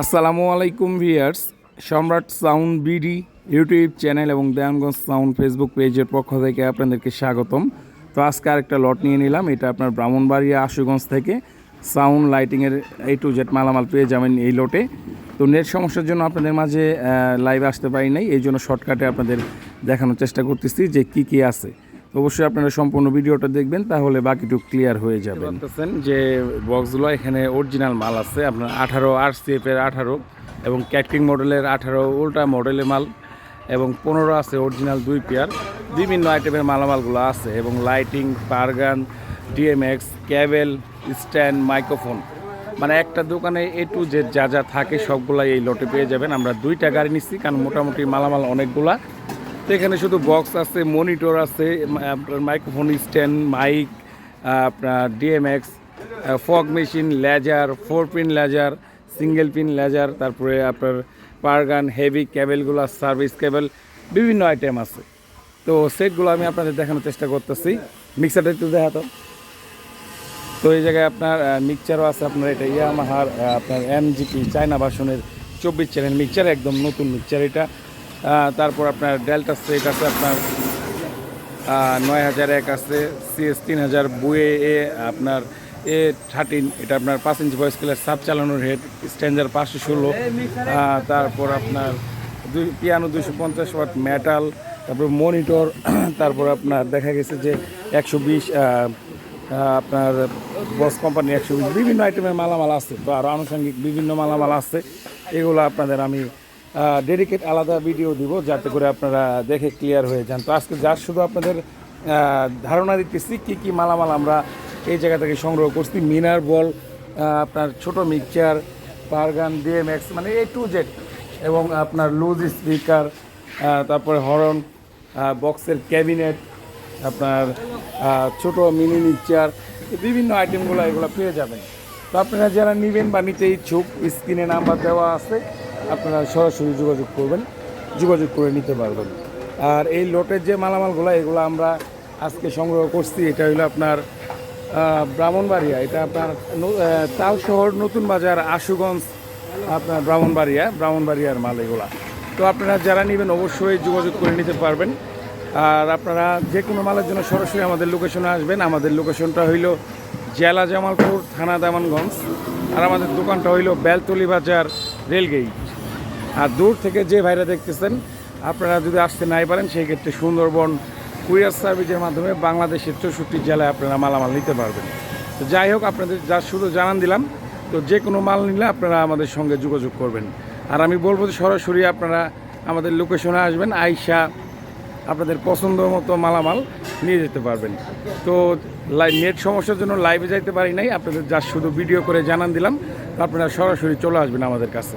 আসসালামু আলাইকুম ভিয়ার্স। সম্রাট সাউন্ড বিডি ইউটিউব চ্যানেল এবং দেয়ানগঞ্জ সাউন্ড ফেসবুক পেজের পক্ষ থেকে আপনাদেরকে স্বাগতম। তো আজকে আরেকটা লট নিয়ে নিলাম। এটা আপনার ব্রাহ্মণবাড়িয়া আশুগঞ্জ থেকে সাউন্ড লাইটিংয়ের এই টু জেড মালামাল পেয়ে যাবেন এই লটে। তো নেট সমস্যার জন্য আপনাদের মাঝে লাইভ আসতে পারি নাই। এই জন্য শর্টকাটে আপনাদের দেখানোর চেষ্টা করতেছি যে কি কি আছে। অবশ্যই আপনারা সম্পূর্ণ ভিডিওটা দেখবেন তাহলে বাকিটুকু ক্লিয়ার হয়ে যাবে। যে বক্সগুলো এখানে অরিজিনাল মাল আছে আপনার আঠারো আর এর আঠারো এবং ক্যাটকিং মডেলের আঠারো উল্টা মডেলের মাল এবং পনেরো আছে অরিজিনাল দুই পেয়ার বিভিন্ন আইটেমের মালামালগুলো আছে এবং lighting par can DMX cable stand microphone মানে একটা দোকানে এ টু জেড যা যা থাকে সবগুলাই এই লটে পেয়ে যাবেন। আমরা দুইটা গাড়ি নিচ্ছি কারণ মোটামুটি মালামাল অনেকগুলা। এখানে শুধু বক্স আছে, মনিটর আছে আপনার মাইক্রোফোন স্ট্যান্ড, মাইক, আপনার DMX fog machine, laser, four pin laser, single pin laser, তারপরে আপনার পারগান হেভি কেবেলগুলো, সার্ভিস কেবল, বিভিন্ন আইটেম আছে। তো সেটগুলো আমি আপনাদের দেখানোর চেষ্টা করতেছি। মিক্সারটা একটু দেখাতো। তো এই জায়গায় আপনার মিক্সচারও আছে, আপনার এটা ইয়ামাহার আপনার এমজিপি চায়না বাসনের চব্বিশ চ্যানেল মিক্সচার একদম নতুন মিক্সচার এটা। তারপর আপনার ডেল্টা সেট আছে আপনার নয় হাজার এক আছে, সিএস তিন হাজার, বুয়ে এ, আপনার এ থার্টিন, এটা আপনার পাঁচ ইঞ্চি ভয়েস ক্লাস সাব চালানোর হেড স্ট্যান্ডার পাঁচশো ষোলো তারপর আপনার দুই পিয়ানো দুশো পঞ্চাশ ওয়াট মেটাল তারপর মনিটর তারপর আপনার দেখা গেছে যে একশো বিশ আপনার বস কোম্পানি একশো বিশ, বিভিন্ন আইটেমের মালামাল আছে, তো আরও আনুষঙ্গিক বিভিন্ন মালামাল আছে, এগুলো আপনাদের আমি ডেডিকেট আলাদা ভিডিও দিব যাতে করে আপনারা দেখে ক্লিয়ার হয়ে যান। তো আজকে যার শুধু আপনাদের ধারণা দিতেছি, কী কী মালামাল আমরা এই জায়গা থেকে সংগ্রহ করছি। মিনার বল আপনার ছোট মিক্সচার পারগান ডিএমএক্স মানে এ টু জেড এবং আপনার লুজ স্পিকার তারপরে হরন বক্সের ক্যাবিনেট আপনার ছোট মিনি মিক্সচার বিভিন্ন আইটেমগুলো এগুলো পেয়ে যাবেন। তো আপনারা যারা নেবেন বা নিতে ইচ্ছুক স্ক্রিনে নাম্বার দেওয়া আছে। আপনারা সরাসরি যোগাযোগ করবেন, যোগাযোগ করে নিতে পারবেন। আর এই লোটের যে মালামালগুলো, এগুলো আমরা আজকে সংগ্রহ করছি। এটা হলো আপনার ব্রাহ্মণবাড়িয়া। এটা আপনার তাল শহর নতুন বাজার আশুগঞ্জ, আপনার ব্রাহ্মণবাড়িয়া, ব্রাহ্মণবাড়িয়ার মাল এগুলা। তো আপনারা যারা নেবেন, অবশ্যই যোগাযোগ করে নিতে পারবেন। আর আপনারা যে কোনো মালের জন্য সরাসরি আমাদের লোকেশনে আসবেন। আমাদের লোকেশনটা হইল জেলা জামালপুর, থানা দামানগঞ্জ। আর আমাদের দোকানটা হইল বেলতলি বাজার, রেলগেট। আর দূর থেকে যে ভাইরা দেখতেছেন, আপনারা যদি আসতে নাই পারেন সেই ক্ষেত্রে সুন্দরবন কুরিয়ার সার্ভিসের মাধ্যমে বাংলাদেশের চৌষট্টি জেলায় আপনারা মালামাল নিতে পারবেন। তো যাই হোক, আপনাদের যা শুধু জানান দিলাম, তো যে কোনো মাল নিলে আপনারা আমাদের সঙ্গে যোগাযোগ করবেন। আর আমি বলব যে সরাসরি আপনারা আমাদের লোকেশনে আসবেন, আইসা আপনাদের পছন্দ মতো মালামাল নিয়ে যেতে পারবেন। তো লাই নেট সমস্যার জন্য লাইভে যাইতে পারি নাই, আপনাদের যা শুধু ভিডিও করে জানান দিলাম আপনারা সরাসরি চলে আসবেন আমাদের কাছে।